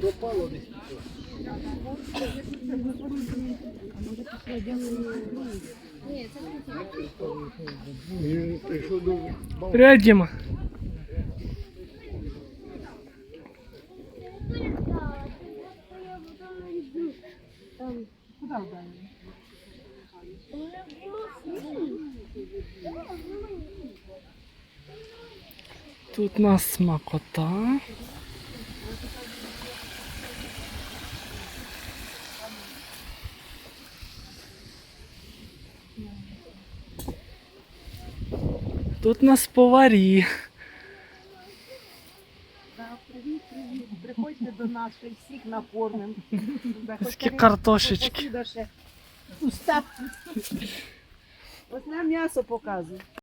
Пропало Привет, Дима. Тут нас смакота. Тут нас поварі. Привіт, привіт. Приходьте до нас, що всіх накормимо. Такі картошечки. Ось нам м'ясо показує.